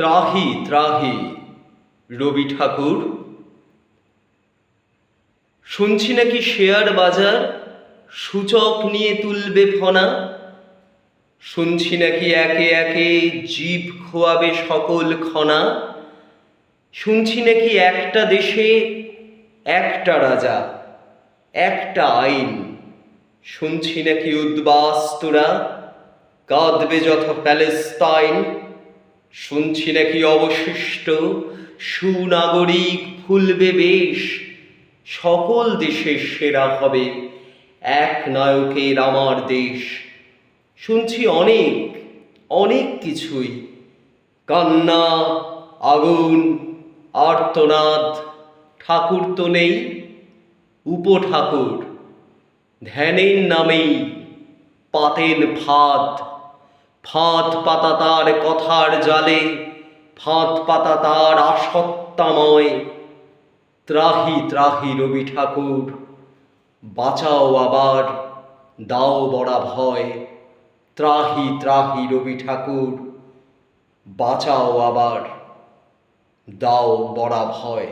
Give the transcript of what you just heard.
ত্রাহি ত্রাহি, রবি ঠাকুর। শুনছি নাকি শেয়ার বাজার সূচক নিয়ে তুলবে ফনা? শুনছি নাকি একে একে জীব খোয়াবে সকল খনা? শুনছি নাকি একটা দেশে একটা রাজা, একটা আইন। শুনছি নাকি উদ্বাস্তুরা কাঁদবে যথ প্যালেস্তাইন। শুনছি নাকি অবশিষ্ট? সুনাগরিক ফুলবে বেশ, সকল দেশের সেরা হবে, এক নায়কের আমার দেশ। শুনছি অনেক অনেক কিছুই। কান্না, আগুন, আর্তনাদ, ঠাকুর তো নেই, উপঠাকুর। ধ্যানের নামেই পাতেন ফাঁদ। ফাঁদ পাতা তার কথার জালে ফাঁদ পাতা তার আসত্তাময়। ত্রাহি ত্রাহি রবি ঠাকুর, বাঁচাও আবার, দাও বড়া ভয়। ত্রাহি ত্রাহি রবি ঠাকুর, বাঁচাও আবার, দাও বড়া ভয়।